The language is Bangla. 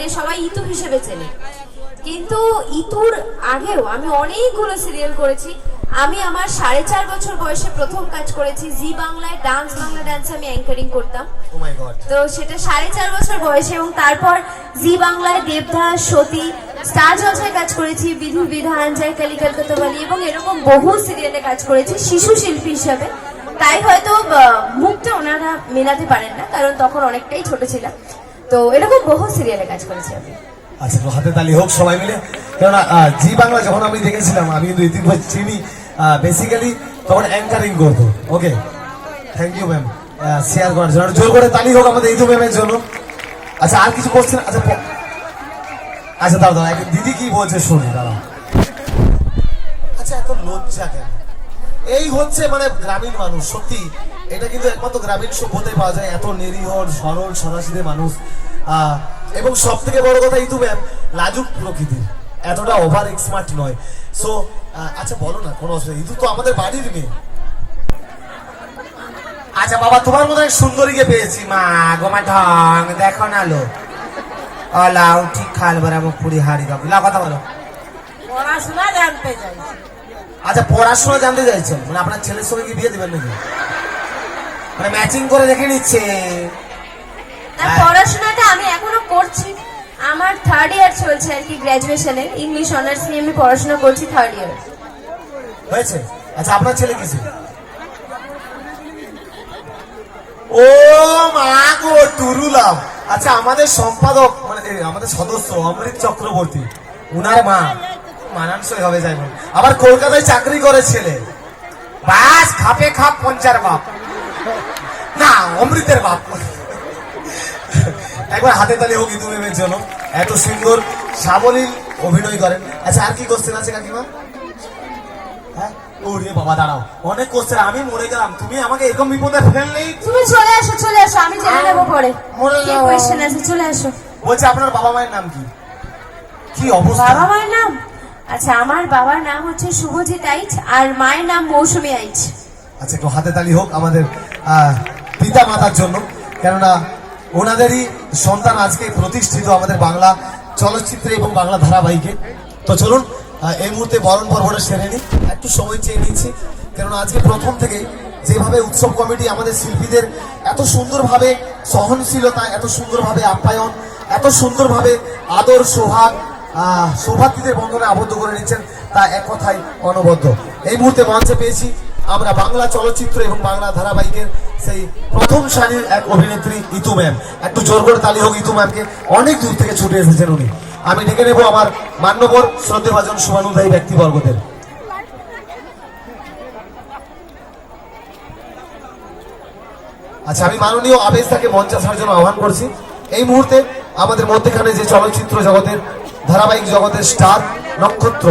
চেনে সবাই ইতু হিসেবে চেনে। কিন্তু ইতুর আগেও আমি অনেকগুলো সিরিয়াল করেছি। আমি আমার সাড়ে চার বছর বয়সে প্রথম কাজ করেছি জি বাংলায় ডান্স বাংলা ডান্সে আমি অ্যাঙ্কারিং করতাম। গড তো সেটা সাড়ে চার বছর বয়সে এবং তারপর জি বাংলায় দেবদাস সতী স্টার জলসায় কাজ করেছি বিধু বিধান জয় কালী কলকাতা বালি এবং এরকম বহু সিরিয়ালে কাজ করেছি শিশু শিল্পী হিসাবে। তাই হয়তো মুখটা ওনারা মেলাতে পারেন না কারণ তখন অনেকটাই ছোট ছিলাম। তো এরকম বহু সিরিয়ালে কাজ করেছি আমি। আচ্ছা তো হাতে তালি হোক, সবাই মিলে। কেননা জি বাংলা যখন আমি দেখেছিলাম, আমি কিন্তু ইতিমধ্যে চিনি বেসিক্যালি তখন অ্যাঙ্কারিং করতো okay thank you ma'am share করার জন্য। জোর করে তালি হোক আমাদের ইদু ম্যামের জন্য। আচ্ছা আর কিছু কোশ্চেন আচ্ছা আচ্ছা দাঁড়া দাঁড়া দিদি কি বলছে শুনি দাঁড়া আচ্ছা এত লজ্জা কেন? এই হচ্ছে মানে গ্রামীণ মানুষ, সত্যি। এটা কিন্তু একমাত্র গ্রামীণ সভ্যতায় পাওয়া যায়। এত নিরীহ সরল সরাসরি মানুষ। এবং সব থেকে বড় কথা ইতু ম্যাম লাজুক প্রকৃতির এতটা ওভার এক্সমার্ট নয়। সো আচ্ছা বলো না কোনো অসুবিধা ইতু তো আমাদের বাড়ির মেয়ে। আচ্ছা বাবা তোমার মতো সুন্দরীকে পেয়েছি। মা গোমা ঢং দেখো না লো। অলাউ ঠিক খাল বরাবর পুরি হাড়ি গাবি লা কথা বলো। পড়াশোনা জানতে চাই আচ্ছা পড়াশোনা জানতে চাইছেন মানে আপনার ছেলের সঙ্গে কি বিয়ে দেবেন নাকি? মানে ম্যাচিং করে দেখে নিচ্ছে। হ্যাঁ। পড়াশোনাটা আমি এখনও করছি। আমার থার্ড ইয়ার চলছে আর কি গ্র্যাজুয়েশনের ইংলিশ অনার্স নিয়ে আমি পড়াশোনা করছি থার্ড ইয়ার হয়েছে? আচ্ছা আপনার ছেলে কিসে ও মা গো টুরুলাম আচ্ছা আমাদের সম্পাদক মানে আমাদের সদস্য অমৃত চক্রবর্তী উনার মা। মানানসই হবে যাই আবার কলকাতায় চাকরি করে ছেলে। বাস খাপে খাপ পঞ্চার বাপ। না অমৃতের বাপ একবার হাতে তালি হোক ইদু মেমের জন্য এত সুন্দর সাবলীল অভিনয় করেন। আচ্ছা আর কি কোশ্চেন আছে কাকিমা? হ্যাঁ? ওরে বাবা দাঁড়াও। অনেক কোশ্চেন আমি মরে গেলাম। তুমি আমাকে এরকম বিপদে ফেললেই তুমি চলে আসো চলে আসো। আমি জেনে নেব পরে। মরে যাও। কোয়েশ্চেন আছে? চলে আসো। বলছে আপনার বাবা মায়ের নাম কি? কি অবস্থা? বাবা মায়ের নাম? আচ্ছা আমার বাবার নাম হচ্ছে শুভজিৎ আইচ আর মায়ের নাম মৌসুমী আইচ। আচ্ছা একটু হাতে তালি হোক আমাদের পিতা মাতার জন্য। কেননা ওনাদেরই সন্তান আজকে প্রতিষ্ঠিত আমাদের বাংলা চলচ্চিত্রে এবং বাংলা ধারাবাহিকে। তো চলুন এই মুহূর্তে বরণ পর্বটা সেরে নিই। একটু সময় চেয়ে নিচ্ছি। কেননা আজকে প্রথম থেকে যেভাবে উৎসব কমিটি আমাদের শিল্পীদের এত সুন্দরভাবে সহনশীলতা, এত সুন্দরভাবে আপ্যায়ন, এত সুন্দরভাবে আদর সোহাগ সৌভাতৃদের বন্ধনে আবদ্ধ করে নিচ্ছেন, তা এক কথায় অনবদ্য। এই মুহূর্তে মঞ্চে পেয়েছি আমরা বাংলা চলচ্চিত্র এবং বাংলা ধারাবাহিকের সেই প্রথম সারির এক অভিনেত্রী ইতু ম্যাম। একটু জোর করে তালি হোক ইতু ম্যামকে। অনেক দূর থেকে ছুটে এসেছেন উনি। আমি ডেকে নেব আমার মান্যবর শ্রদ্ধেভাজন শুভানুদায়ী ব্যক্তিবর্গদের। আচ্ছা আমি মাননীয় আবেশ তাকে মঞ্চে আসার জন্য আহ্বান করছি। এই মুহূর্তে আমাদের মধ্যেখানে যে চলচ্চিত্র জগতের, ধারাবাহিক জগতের স্টার নক্ষত্র